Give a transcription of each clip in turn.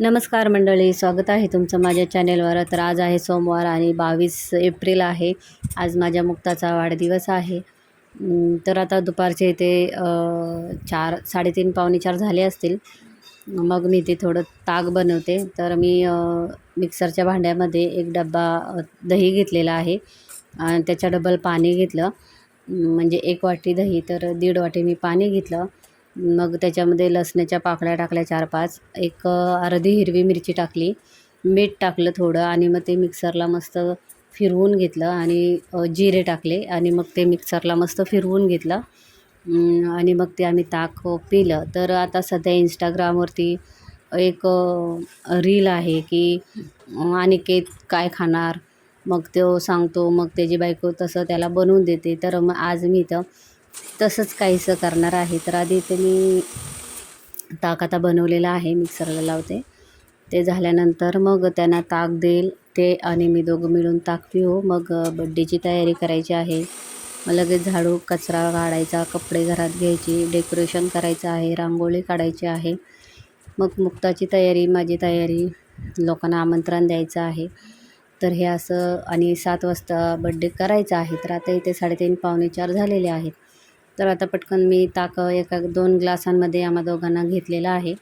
नमस्कार मंडळी स्वागत आहे तुमचं माझ्या चॅनेलवर. तर आज आहे सोमवार आणि बावीस एप्रिल आहे. आज माझ्या मुक्ताचा वाढदिवस आहे. तर आता दुपारचे इथे चार साडेतीन पावणे चार झाले असतील. मग मी ते थोडं ताक बनवते. तर मी मिक्सरच्या भांड्यामध्ये एक डब्बा दही घेतलेला आहे. आणि त्याच्या डबल पाणी घेतलं. म्हणजे एक वाटी दही तर दीड वाटी मी पाणी घेतलं. मग त्याच्यामध्ये लसणाच्या पाकळ्या टाकल्या चार पाच. एक अर्धी हिरवी मिरची टाकली. मीठ टाकलं थोडं आणि मग ते मिक्सरला मस्त फिरवून घेतलं आणि जिरे टाकले आणि मग ते मिक्सरला मस्त फिरवून घेतलं. आणि मग ते आम्ही ताक पिलं. तर आता सध्या इंस्टाग्रामवरती एक रील आहे की अनिकेत काय खाणार? मग तो सांगतो मग त्याची बायको तसं त्याला बनवून देते. तर मग आज मी इथं तसंच काहीसं करणार आहे. तर आधी इथे मी ताक आता बनवलेलं आहे मिक्सरला लावते. ते झाल्यानंतर मग त्यांना ताक देईल ते आणि मी दोघं मिळून ताक पिऊ. मग बड्डेची तयारी करायची आहे. मग लगेच झाडू कचरा काढायचा कपडे घरात घ्यायची डेकोरेशन करायचं आहे रांगोळी काढायची आहे. मग मुक्ताची तयारी माझी तयारी लोकांना आमंत्रण द्यायचं आहे. तर हे असं आणि सात वाजता बड्डे करायचा आहे. तर आता इथे साडेतीन पावणे चार झालेले आहेत. तर आता पटकन मी ताक एका दोन ग्लासांमध्ये आम्हा दोघांना घेतलेलं आहे.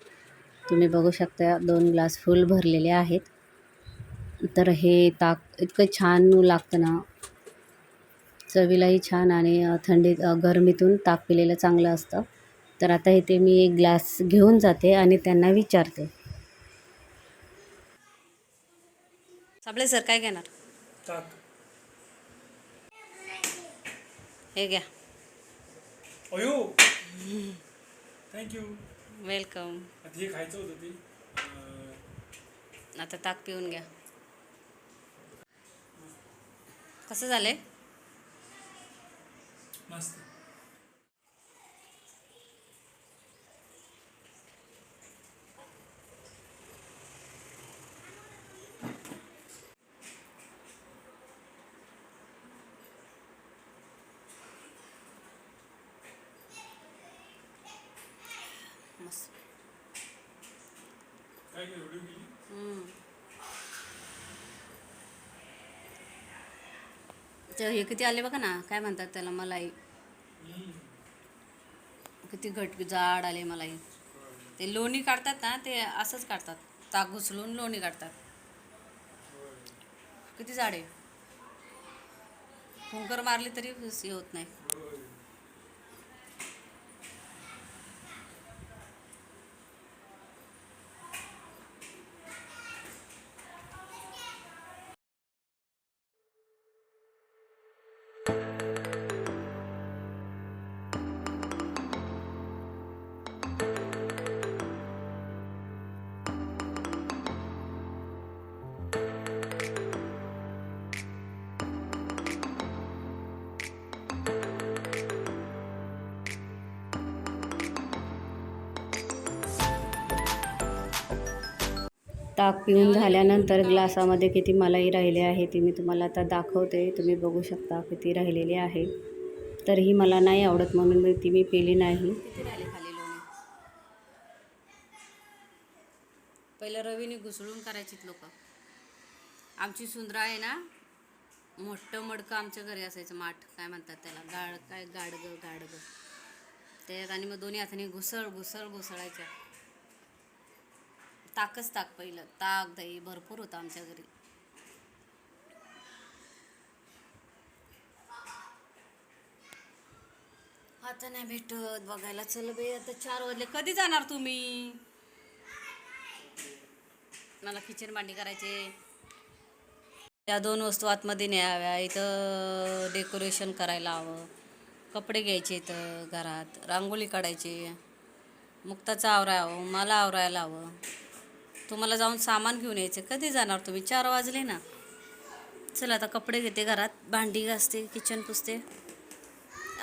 तुम्ही बघू शकता दोन ग्लास फुल भरलेले आहेत. तर हे ताक इतकं छान लागतं ना. चवीलाही छान आणि थंडीत गरमीतून ताक पिलेलं चांगलं असतं. तर आता इथे मी एक ग्लास घेऊन जाते आणि त्यांना विचारते. साबळे सर काय घेणार? ताक. हे घ्या. अयो. थँक्यू वेलकम आता हे खायचं होतं ते. अं, आता ताक पिऊन घ्या. कसं झालंय? मस्त मस्त. तर हे किती आले बघा ना काय म्हणतात त्याला मलाई. किती घट जाड आले मलाई. ते लोणी काढतात ना ते असंच काढतात. ताक घुसळून लोणी काढतात. किती जाड आहे हुंकर मारली तरी हे होत नाही. ताक पिऊन झाल्यानंतर ग्लासामध्ये किती मलाई राहिले आहे ती मी तुम्हाला आता दाखवते. तुम्ही बघू शकता किती राहिलेली आहे. तरीही मला नाही आवडत म्हणून मी ती मी पिली नाही. किती राहिले खाली लोणी? पहिलं रवीने घुसळून करायचीत लोक. आमची सुंदरा आहे ना मोठं मडकं आमच्या घरी असायचं माठ काय म्हणतात त्याला गाड काय गाडगं गाडगं. त्याच्यात आणि मग दोन्ही हाताने घुसळ घुसळ घुसळायच्या. ताकच ताक पहिलं. ताक दही भरपूर होतं आमच्या घरी. आता नाही भेटत बघायला. चल बे आता चार वाजले. कधी जाणार तुम्ही? मला किचन मांडी करायचे त्या दोन वस्तू आतमध्ये न्याव्या. इथं डेकोरेशन करायला हवं. कपडे घ्यायचे इथं घरात. रांगोळी काढायची. मुक्ताचं आवरावं हवं. मला आवरायला हवं. तुम्हाला जाऊन सामान घेऊन यायचं. कधी जाणार तुम्ही? चार वाजले ना. चला आता कपडे घेते घरात. भांडी घासते किचन पुसते.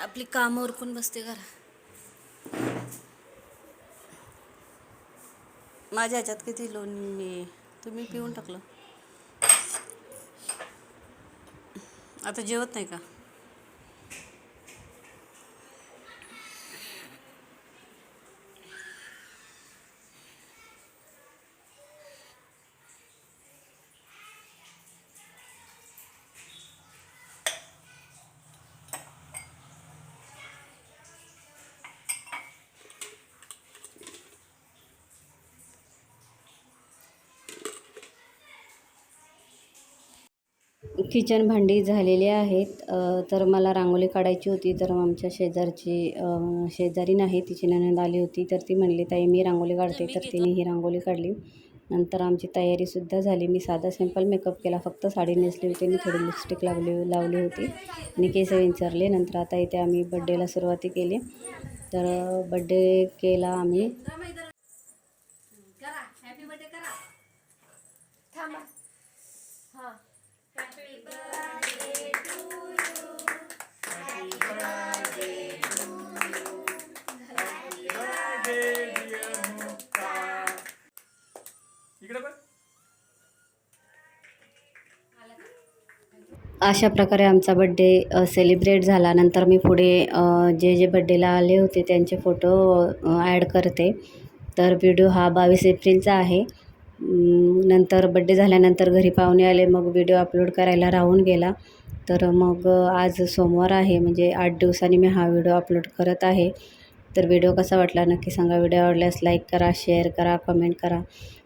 आपली कामं उरकून बसते घरात माझ्या ह्याच्यात किती लोणी तुम्ही पिऊन टाकलं. आता जेवत नाही का? किचन भांडी झालेली आहेत. तर मला रांगोळी काढायची होती तर आमच्या शेजारची शेजारी नाही तिची नणंद आली होती तर ती म्हणली ताई मी रांगोळी काढते. तर तिने ही रांगोळी काढली. नंतर आमची तयारीसुद्धा झाली. मी साधा सिंपल मेकअप केला फक्त साडी नेसली होती आणि थोडी लिपस्टिक लावली लावली होती. आणि केस विंचरले नंतर आता इथे आम्ही बड्डेला सुरुवाती केली. तर बड्डे केला आम्ही. अशा प्रकारे आमचा बड्डे सेलिब्रेट झाला. नंतर मी पुढे जे जे बड्डेला आले होते त्यांचे फोटो ॲड करते. तर व्हिडिओ हा बावीस एप्रिलचा आहे. नंतर बड्डे झाल्यानंतर घरी पाहुणे आले मग व्हिडिओ अपलोड करायला राहून गेला. तर मग आज सोमवार आहे. म्हणजे आठ दिवसांनी मी हा व्हिडिओ अपलोड करत आहे. तर व्हिडिओ कसा वाटला नक्की सांगा. व्हिडिओ आवडल्यास लाईक करा शेअर करा कमेंट करा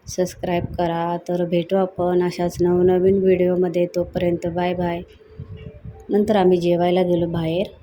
सबस्क्राईब करा. तर भेटू आपण अशाच नवनवीन व्हिडिओमध्ये. तोपर्यंत बाय बाय. नंतर आम्ही जेवायला गेलो बाहेर.